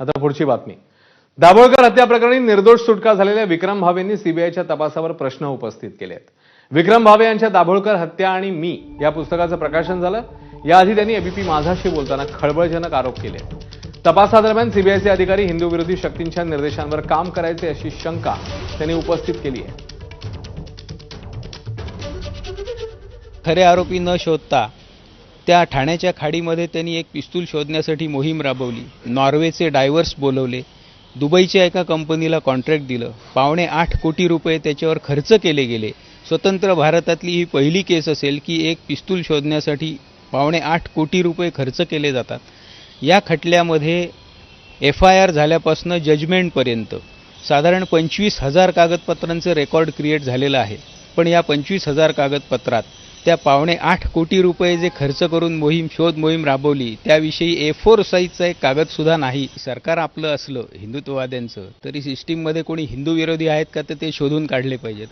आता पुढची बातमी. दाभोळकर हत्या प्रकरणी निर्दोष सुटका झालेल्या विक्रम भावेंनी सीबीआयच्या तपासावर प्रश्न उपस्थित केले आहेत विक्रम भावे यांच्या दाभोळकर हत्या आणि मी या पुस्तकाचं प्रकाशन झालं. याआधी त्यांनी एबीपी माझाशी बोलताना खळबळजनक आरोप केले. तपासादरम्यान सीबीआयचे अधिकारी हिंदू विरोधी शक्तींच्या निर्देशांवर काम करायचे अशी शंका त्यांनी उपस्थित केली आहे. खरे आरोपी न शोधता त्या ठाण्याच्या खाडीमध्ये त्यांनी एक पिस्तूल शोधण्यासाठी मोहीम राबवली. नॉर्वेचे डायव्हर्स बोलवले दुबईच्या एका कंपनीला कॉन्ट्रॅक्ट दिलं. पावणे आठ कोटी रुपये त्याच्यावर खर्च केले गेले. स्वतंत्र भारतातली ही पहिली केस असेल की एक पिस्तूल शोधण्यासाठी पावणे आठ कोटी रुपये खर्च केले जातात. या खटल्यामध्ये एफ आय आर झाल्यापासून जजमेंटपर्यंत साधारण पंचवीस हजार कागदपत्रांचं रेकॉर्ड क्रिएट झालेलं आहे. पण या पंचवीस हजार कागदपत्रात त्या पावणे आठ कोटी रुपये जे खर्च करून मोहीम शोध मोहीम राबवली त्याविषयी ए फोर साईजचा एक कागदसुद्धा नाही. सरकार आपलं असलं हिंदुत्ववाद्यांचं तरी सिस्टीममध्ये कोणी हिंदू विरोधी आहेत का तर ते शोधून काढले पाहिजेत.